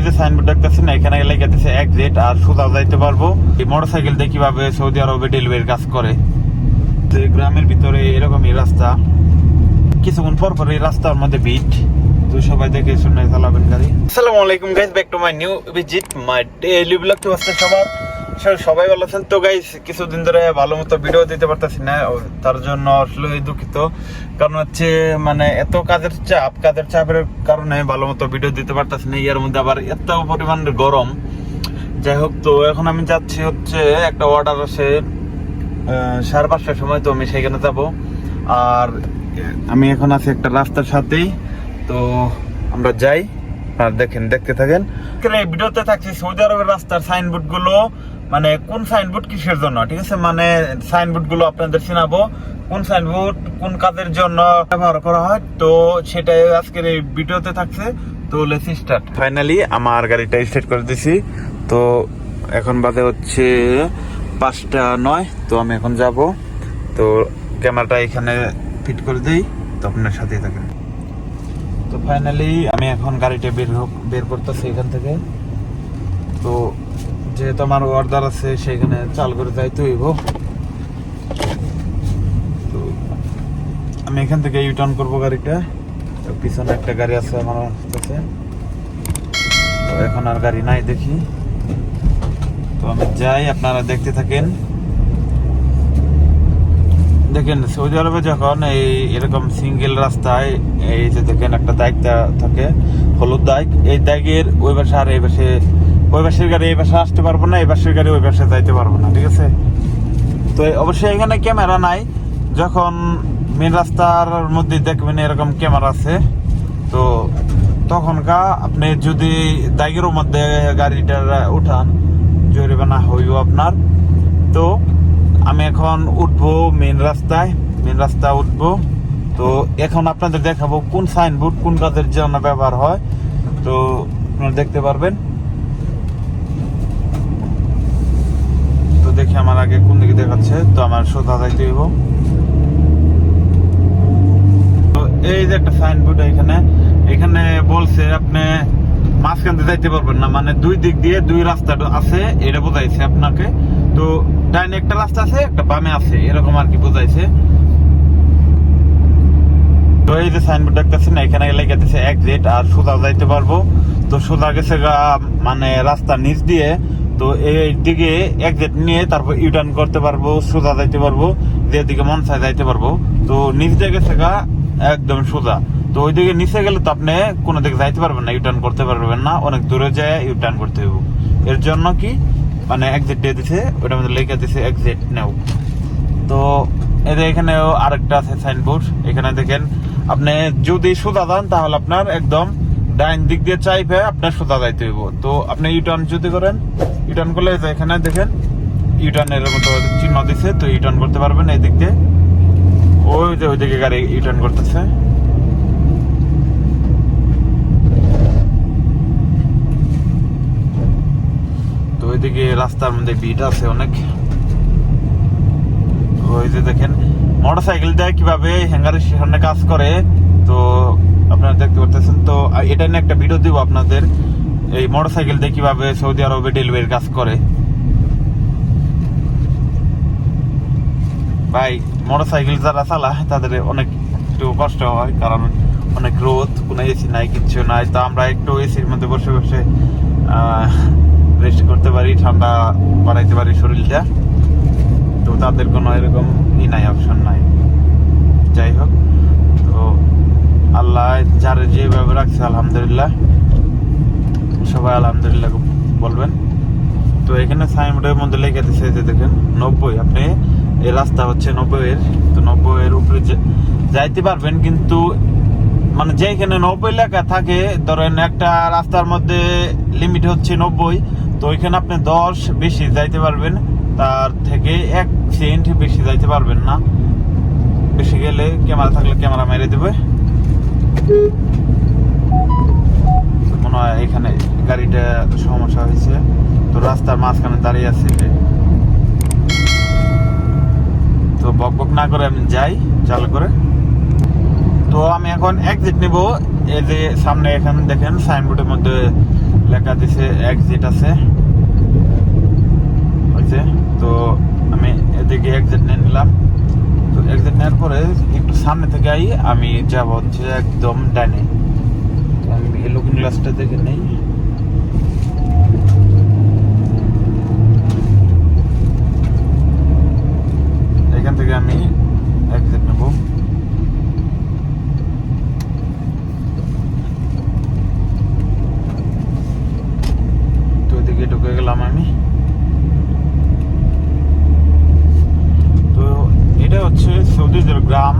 এই যে সাইনবোর্ড দেখতেছেন, এখানে লেখা দিচ্ছে এক্সিট আর সোজা যাইতে পারব। এই মোটরসাইকেল কীভাবে সৌদি আরবে ডেলিভারির কাজ করে? এই গ্রামের ভিতরে এরকমই রাস্তা। কিছুক্ষণ পর পর এই রাস্তার মধ্যে বিট তো সবাই দেখে শুনে চালাবেন গাড়ি। আসসালামু আলাইকুম guys back to my new visit my daily blog তো আসতে সবার সব- সবাই ভালো আছেন? তো গাইস কিছুদিন ধরে ভালো মতো ভিডিও দিতে পারতেছি না তার জন্য আসলে দুঃখিত। কারণ হচ্ছে মানে এত কাজের চাপ, কাজের চাপের কারণে ভালো মতো ভিডিও দিতে পারতেছি না, ইয়ার মধ্যে আবার এত পরিমাণ গরম। যাই হোক, তো এখন আমি যাচ্ছি হচ্ছে, একটা অর্ডার আছে সাড়ে পাঁচটার সময়, তো আমি সেখানে যাব। আর আমি এখন আছি একটা রাস্তার সাথেই, তো আমরা যাই। আর দেখেন, দেখতে থাকেন। এই ভিডিওতে থাকছি সৌদি আরবের রাস্তার সাইনবোর্ডগুলো? মানে কোন সাইনবোর্ড কিসের জন্য, ঠিক আছে? মানে সাইনবোর্ডগুলো আপনাদের চিনাবো, কোন সাইনবোর্ড কোন কাজের জন্য ব্যবহার করা হয়, তো সেটাই আজকের এই ভিডিওতে থাকছে। তো লেটস স্টার্ট ফাইনালি আমার গাড়িটা স্টার্ট করে দিছি। তো এখন বাজে হচ্ছে পাঁচটা নয়, তো আমি এখন যাব। তো ক্যামেরাটা এখানে ফিট করে দিই, তো আপনার সাথেই থাকেন। তো ফাইনালি আমি এখন গাড়িটা বের বের করতেছি এখান থেকে। তো যেহেতু আমার অর্ডার আছে, সেখানে চাল করে যাইতে হইব। তো আমি এখান থেকে ইউটার্ন করব গাড়িটা। পিছনে একটা গাড়ি আছে আমার কাছে। তো এখন আর গাড়ি নাই দেখি। তো আমি যাই, আপনারা দেখতে থাকেন। দেখেন, সৌদি আরবে যখন এই এরকম সিঙ্গেল রাস্তায় এই যে দেখেন একটা দায়িক থাকে, হলুদ দায়িক এই দায়িকের ওই পাশে আর এই পাশে ওই পাশের গাড়ি এই পাশে আসতে পারব না, এই পাশের গাড়ি ওই পাশে যাইতে পারব না, ঠিক আছে? তো অবশ্যই এখানে ক্যামেরা নাই। যখন মেন রাস্তার মধ্যে দেখবেন এরকম ক্যামেরা আছে, তো তখনকার আপনি যদি দাগের মধ্যে গাড়িটা উঠান, জরিমানা হইব আপনার। তো আমি এখন উঠবো মেন রাস্তায় মেন রাস্তা উঠবো। তো এখন আপনাদের দেখাবো কোন সাইনবোর্ড কোন কাজের জন্য ব্যবহার হয়। তো আপনারা দেখতে পারবেন। দেখি আমার আগে কোন দিকে দেখাচ্ছে? তো আমার সোজা যাইতে হইব। এই যে একটা সাইনবোর্ড এখানে এখানে বলছে আপনি মাঝখান দিয়ে যাইতে পারবেন না মানে দুই দিক দিয়ে দুই রাস্তা আছে, এটা বোঝাইছে আপনাকে। তো ডাইনে একটা রাস্তা আছে, একটা বামে আছে, এরকম আর কি বোঝাইছে। তো এই যে সাইনবোর্ড দেখতেছেন, এখানে লেগে দিচ্ছে এক্সিট আর সোজা যাইতে পারব। তো সোজা গেছে মানে রাস্তার নিচ দিয়ে তো এই দিকে এক্সিট নিয়ে তারপর ইউটার্ন করতে পারব, সোজা যাইতে পারব যেদিকে মন চায় যাইতে পারব। তো নিচ গেছে গা, একদম সোজা। তো ওইদিকে নিচে গেলে তো আপনি কোনো দিকে যাইতে পারবেন না ইউটার্ন করতে পারবেন না, অনেক দূরে যায় ইউটার্ন করতে হইব। এর জন্য কি? মানে এক্সিট দিয়ে দিছে, ওটার মধ্যে লেখা দিছে এক্সিট নেও। তো এদের এখানেও আরেকটা আছে সাইনবোর্ড এখানে দেখেন, আপনি যদি সোজা যান তাহলে আপনার একদম ডাইন দিক দিয়ে চাইবে আপনার সোজা যাইতে হইব। তো আপনি ইউটার্ন যদি করেন ইউটার্ন করলে এখানে দেখেন ইউটার্নের মতো চিহ্ন দিছে, তো ইউটার্ন করতে পারবেন এই দিক দিয়ে। ওই যে ওইদিকে গাড়ি ইউটার্ন করতেছে। তো ওইদিকে রাস্তার মধ্যে বিট আছে অনেক। ওই যে দেখেন, মোটরসাইকেল দিয়ে কীভাবে হ্যাঙ্গারের সামনে কাজ করে, তো আপনারা দেখতে পারতেছেন তো এটা নিয়ে একটা ভিডিও দিব আপনাদের। এই মোটরসাইকেল দিয়ে কীভাবে সৌদি আরবে ডেলিভারির কাজ করে। ভাই মোটরসাইকেল যারা চালায়, তাদের অনেক একটু কষ্ট হয়, কারণ অনেক রোদ, কোনো এসি নাই কিছু নাই। তো আমরা একটু এসির মধ্যে বসে বসে রেস্ট করতে পারি, ঠান্ডা বাড়াইতে পারি শরীরটা। তো তাদের কোনো এরকম ই নাই অপশন নাই। যাই হোক আল্লাহ যার যেভাবে রাখছে, আলহামদুলিল্লাহ। সবাই আলহামদুলিল্লাহ বলবেন। তো এখানে সাইনবোর্ডের মধ্যে লেখা দিচ্ছে যে দেখেন, নব্বই, আপনি এই রাস্তা হচ্ছে নব্বই এর তো নব্বই এর উপরে যাইতে পারবেন, কিন্তু মানে যেখানে নব্বই লেখা থাকে, ধরেন একটা রাস্তার মধ্যে লিমিট হচ্ছে নব্বই, তো ওইখানে আপনি দশ বেশি যাইতে পারবেন। তার থেকে এক সেন্ট বেশি যাইতে পারবেন না। বেশি গেলে ক্যামেরা থাকলে ক্যামেরা মেরে দেবে। মনে হয় এখানে গাড়িটা সমস্যা হয়েছে। তো রাস্তার মাঝখানে দাঁড়িয়ে আছে তো বক বক না করে আমি যাই, চালু করে। তো আমি এখন এক্সিট নিব। এই যে সামনে এখানে দেখেন সাইনবোর্ডের মধ্যে লেখা দিছে এক্সিট আছে। তো আমি এদিকে এক্সিট নিয়ে নিলাম। তো এক্সিট নেওয়ার পরে সামনে থেকে আই, আমি যাব হচ্ছে একদম ডাইনে তো আমি লুকিং গ্লাসটা দেখে নেই। এখান থেকে আমি এক্সিট নেব। তো এদিকে ঢুকে গেলাম আমি। তো এটা হচ্ছে সৌদিদের গ্রাম।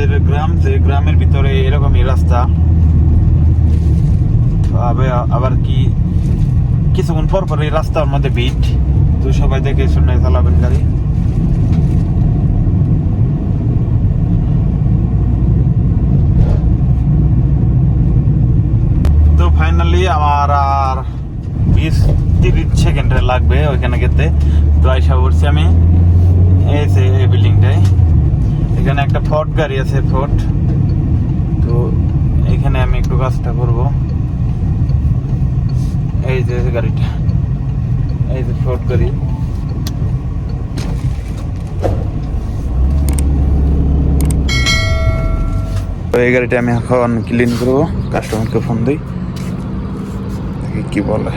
সৌদিদের গ্রাম যে গ্রামের ভিতরে এরকমই রাস্তা। আবার কি, কিছুক্ষণ পর পর এই রাস্তার মধ্যে বিট তো সবাই দেখে শুনে চালাবেন গাড়ি। তো ফাইনালি আমার আর বিশ তিরিশ সেকেন্ডে লাগবে ওইখানে গেতে। তো আইসা পড়ছি আমি। এই বিল্ডিংটায় ফোর্ট গাড়ি আছে, ফোর্ট। তো এখানে আমি একটু কাজটা করব। এই যে গাড়িটা, এই যে ফোর্ট গাড়ি। এই গাড়িটা আমি এখন ক্লিন করব কাস্টমারকে ফোন দিই। কি বলে।